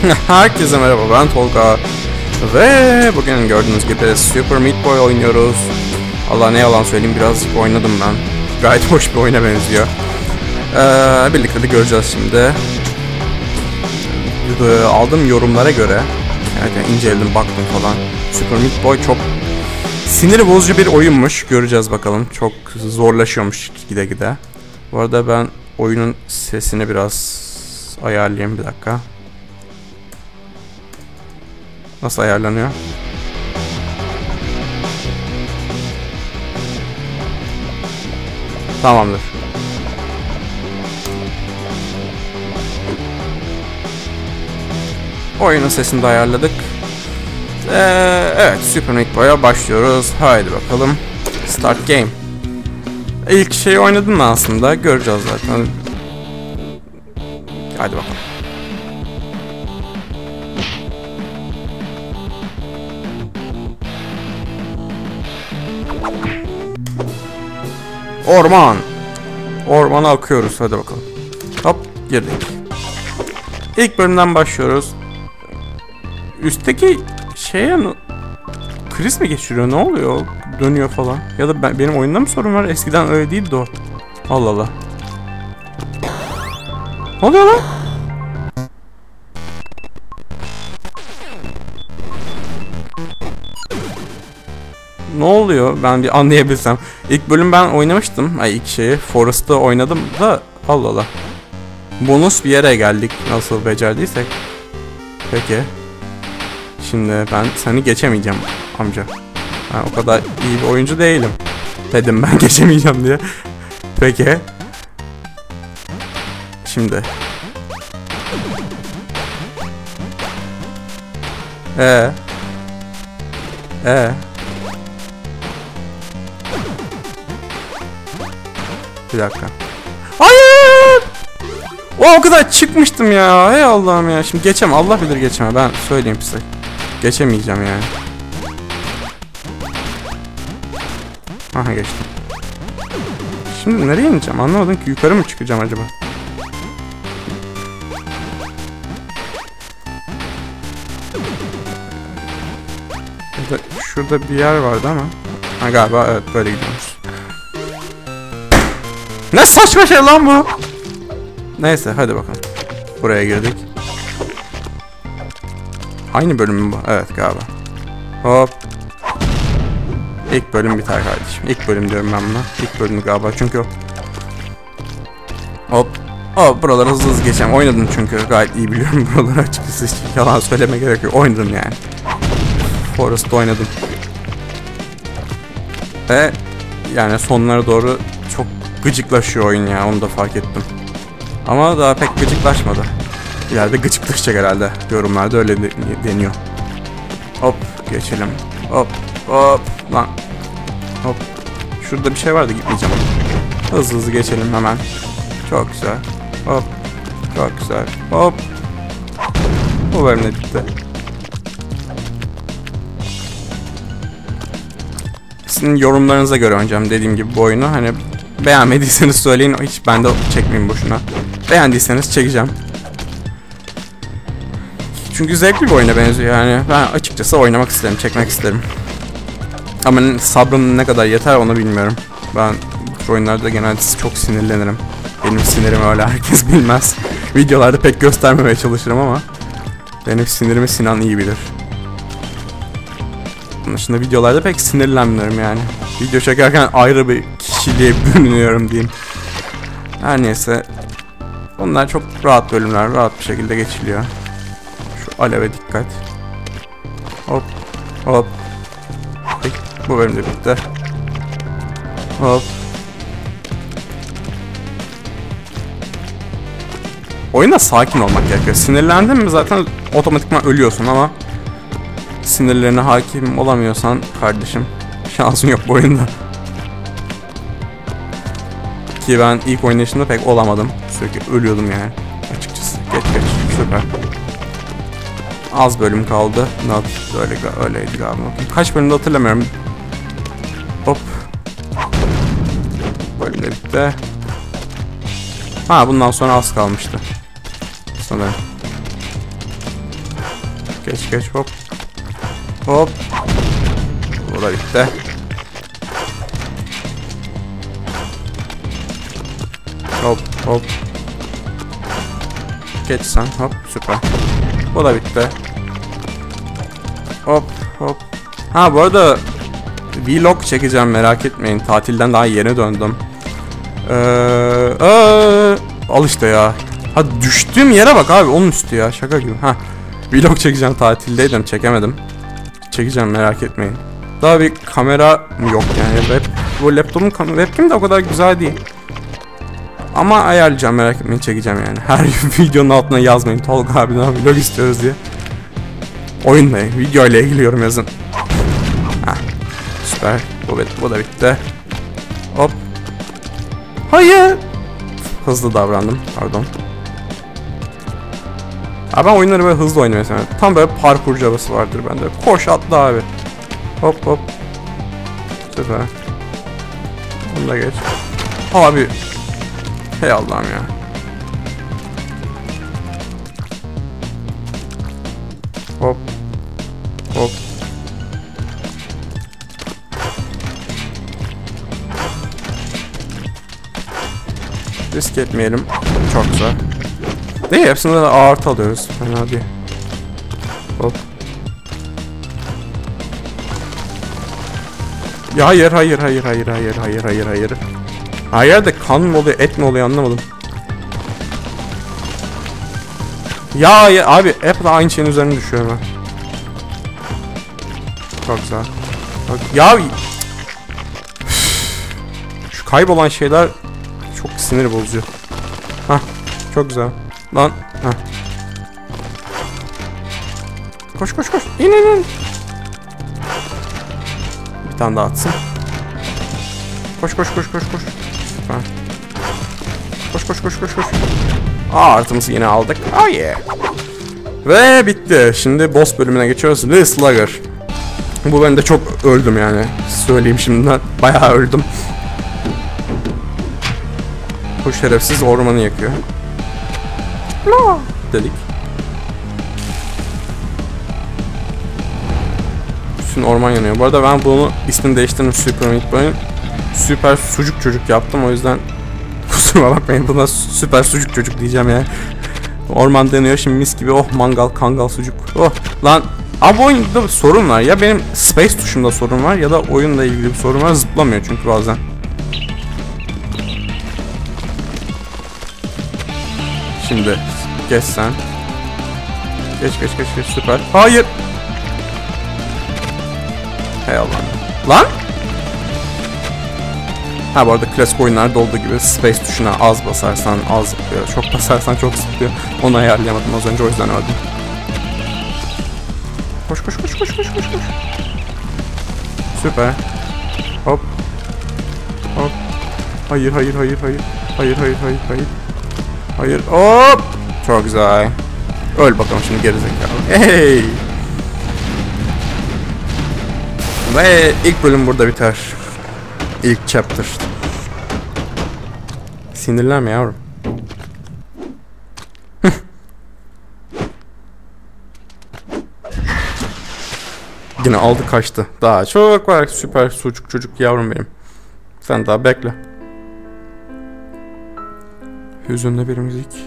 Herkese merhaba ben Tolga. Ve bugün gördüğünüz gibi Super Meat Boy oynuyoruz. Allah ne yalan söyleyeyim birazcık oynadım ben. Gayet hoş bir oyuna benziyor. Ee, Birlikte de göreceğiz şimdi. Ee, Aldığım yorumlara göre. Yani inceledim baktım falan. Super Meat Boy çok Sinir bozucu bir oyunmuş. Göreceğiz bakalım. Çok zorlaşıyormuş gide gide. Bu arada ben oyunun sesini biraz ayarlayayım bir dakika Nasıl ayarlanıyor? Tamamdır. Oyunun sesini de ayarladık. Ee, evet Super Meat Boy'a başlıyoruz. Haydi bakalım. Start game. İlk şeyi oynadım mı aslında? Göreceğiz zaten. Hadi bakalım. Orman. Ormana akıyoruz. Hadi bakalım. Hop girdik. İlk bölümden başlıyoruz. Üstteki şeye kriz mi geçiriyor? Ne oluyor? Dönüyor falan. Ya da ben, benim oyunda mı sorun var? Eskiden öyle değildi o. Allah Allah. Ne oluyor lan? Ne oluyor? Ben bir anlayabilsem. İlk bölüm ben oynamıştım. Ay ilk şeyi. Forest'ta oynadım da Allah Allah. Bonus bir yere geldik. Nasıl becerdiysek. Peki. Şimdi ben seni geçemeyeceğim amca. Ben o kadar iyi bir oyuncu değilim. Dedim ben geçemeyeceğim diye. Peki. Şimdi. Ee. Ee. Bir dakika. Hayır! O, o kadar çıkmıştım ya. Hey Allah'ım ya. Şimdi geçem. Allah bilir geçeme. Ben söyleyeyim size. Geçemeyeceğim yani. Aha geçtim. Şimdi nereye ineceğim? Anlamadım ki. Yukarı mı çıkacağım acaba? Şurada, şurada bir yer vardı ama. Ha galiba evet böyle gidiyormuş. Ne saçma şey lan bu? Neyse hadi bakalım. Buraya girdik. Aynı bölüm mü bu? Evet galiba. Hop. İlk bölüm biter kardeşim. İlk bölüm diyorum ben buna. İlk bölümü galiba çünkü o. Hop. Hop buraları hızlı hızlı geçeceğim. Oynadım çünkü gayet iyi biliyorum buraları açıkçası hiç yalan söyleme gerek yok. Oynadım yani. Forest oynadım. Ve yani sonlara doğru gıcıklaşıyor oyun ya onu da fark ettim. Ama daha pek gıcıklaşmadı. İleride gıcıklaşacak herhalde. Yorumlarda öyle de deniyor. Hop geçelim. Hop hop lan. Hop. Şurada bir şey vardı gitmeyeceğim. Hızlı hızlı geçelim hemen. Çok güzel. Hop. Çok güzel. Hop. Bu bölüm de bitti. Sizin yorumlarınıza göre oynayacağım dediğim gibi bu oyunu. Hani beğenmediyseniz söyleyin. Hiç ben de çekmeyeyim boşuna. Beğendiyseniz çekeceğim. Çünkü zevkli bir oyuna benziyor yani. Ben açıkçası oynamak isterim, çekmek isterim. Ama sabrım ne kadar yeter onu bilmiyorum. Ben bu oyunlarda genelde çok sinirlenirim. Benim sinirim öyle herkes bilmez. Videolarda pek göstermemeye çalışırım ama benim sinirimi Sinan iyi bilir. Bunun dışında videolarda pek sinirlenmiyorum yani. Video çekerken ayrı bir kişiliğe bürünüyorum diyeyim. Her neyse. Onlar çok rahat bölümler, rahat bir şekilde geçiliyor. Şu aleve dikkat. Hop, hop. Bu bölüm de bitti. Hop. Oyunda sakin olmak gerekiyor. Sinirlendin mi zaten otomatikman ölüyorsun ama sinirlerine hakim olamıyorsan kardeşim şansın yok bu oyunda. Ki ben ilk oynayışımda pek olamadım. Sürekli ölüyordum yani. Açıkçası. Geç geç. Süper. Az bölüm kaldı. Not öyle öyleydi galiba. Kaç bölümde hatırlamıyorum. Hop. Bölüm de bitti. Ha bundan sonra az kalmıştı. Sanırım. Geç geç hop. Hop. Bu bitti. Hop hop. Geç sen hop süper. Bu da bitti. Hop hop. Ha bu arada vlog çekeceğim merak etmeyin. Tatilden daha yeni döndüm. Ee, ee, al işte ya. Ha düştüğüm yere bak abi onun üstü ya şaka gibi. Ha vlog çekeceğim tatildeydim çekemedim. Çekeceğim merak etmeyin. Daha bir kamera yok yani. Web, bu laptopun webcam de o kadar güzel değil. Ama ayarlayacağım merak etmeyin çekeceğim yani. Her videonun altına yazmayın Tolga abiden vlog istiyoruz diye. Oyunla, video ile ilgili yorum yazın. Heh, süper. Bu, bit- bu da bitti. Hop. Hayır. Hızlı davrandım. Pardon. Abi ben oyunları böyle hızlı oynamayı seviyorum. Tam böyle parkurcu havası vardır bende. Koş atla abi. Hop hop. Süper. Bunu da geç. Abi. Hey Allah'ım ya. Hop. Hop. Risk etmeyelim. Çok güzel. Değil hepsinde de artı alıyoruz. Fena değil. Hop. Ya hayır hayır hayır hayır hayır hayır hayır hayır. Hayır da kan mı oluyor et mi oluyor anlamadım. Ya, ya abi hep de aynı şeyin üzerine düşüyor ben. Çok güzel. Bak, ya şu kaybolan şeyler çok sinir bozucu. Hah çok güzel. Lan hah. Koş koş koş. İn in in. Bir tane daha atsın. Koş koş koş koş koş. Süper. Koş koş koş koş koş. Aa artımızı yine aldık. Oh yeah. Ve bitti. Şimdi boss bölümüne geçiyoruz. The Slugger. Bu bölümde çok öldüm yani. Söyleyeyim şimdiden. Bayağı öldüm. Bu şerefsiz ormanı yakıyor. No. Dedik. Bütün orman yanıyor. Bu arada ben bunu ismini değiştirdim Super Meat Boy'un. Süper sucuk çocuk yaptım o yüzden kusuruma bakmayın buna süper sucuk çocuk diyeceğim ya. Orman deniyor şimdi mis gibi oh mangal kangal sucuk. Oh lan Abi oyunda sorun var. Ya benim space tuşumda sorun var ya da oyunla ilgili bir sorun var. Zıplamıyor çünkü bazen. Şimdi geç sen. Geç geç geç geç süper. Hayır. Hey Allah'ım. Lan? Ha bu arada klasik oyunlarda olduğu gibi space tuşuna az basarsan az zıplıyor. Çok basarsan çok zıplıyor. Onu ayarlayamadım az önce o yüzden öldüm. Koş koş koş koş koş koş koş. Süper. Hop. Hop. Hayır hayır hayır hayır. Hayır hayır hayır hayır. Hayır. Hop. Çok güzel. Öl bakalım şimdi gerizekalı. Hey. Ve ilk bölüm burada biter. İlk chapter. Sinirlenme yavrum. Yine aldı kaçtı. Daha çok var süper sucuk çocuk yavrum benim. Sen daha bekle. Hüzünlü bir müzik.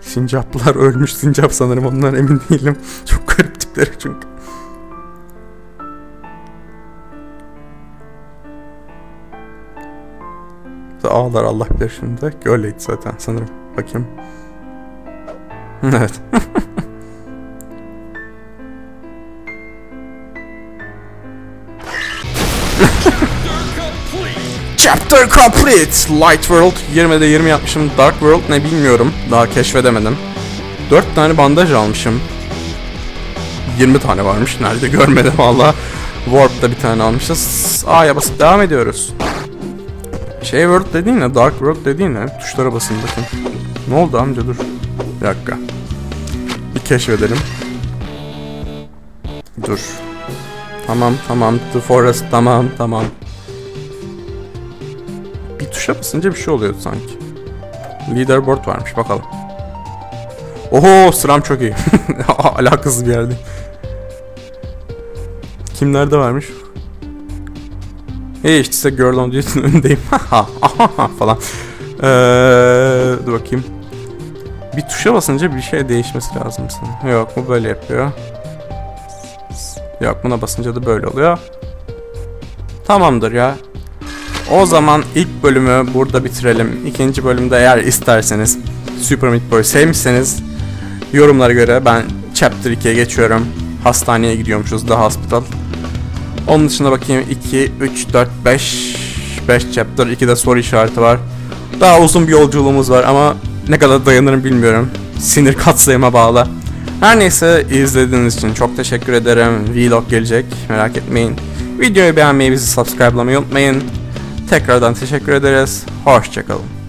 Sincaplar ölmüş sincap sanırım ondan emin değilim. Çok garip tipleri çünkü. Ağlar Allah bilir şimdi. Öyleydi zaten sanırım. Bakayım. evet. Chapter complete. Light World 20'de 20 yapmışım. Dark World ne bilmiyorum. Daha keşfedemedim. 4 tane bandaj almışım. 20 tane varmış. Nerede görmedim valla. Warp'ta bir tane almışız. A'ya basıp devam ediyoruz. Şey World dediğin ne? Dark World dediğin ne? Tuşlara basın bakın. Ne oldu amca dur. Bir dakika. Bir keşfedelim. Dur. Tamam tamam. The Forest tamam tamam. Tuşa basınca bir şey oluyordu sanki. Leaderboard varmış bakalım. Oho sıram çok iyi. Alakasız bir yerde. Kimlerde varmış? Hey işte size Girl on Duty'nin önündeyim. falan. Ee, dur bakayım. Bir tuşa basınca bir şey değişmesi lazım sanırım. Yok bu böyle yapıyor. Yok buna basınca da böyle oluyor. Tamamdır ya. O zaman ilk bölümü burada bitirelim. İkinci bölümde eğer isterseniz Super Meat Boy sevmişseniz yorumlara göre ben Chapter 2'ye geçiyorum. Hastaneye gidiyormuşuz The Hospital. Onun dışında bakayım 2, 3, 4, 5 5 chapter 2'de soru işareti var. Daha uzun bir yolculuğumuz var ama ne kadar dayanırım bilmiyorum. Sinir katsayıma bağlı. Her neyse izlediğiniz için çok teşekkür ederim. Vlog gelecek merak etmeyin. Videoyu beğenmeyi, bizi subscribe'lamayı unutmayın. Tekrardan teşekkür ederiz. Hoşçakalın.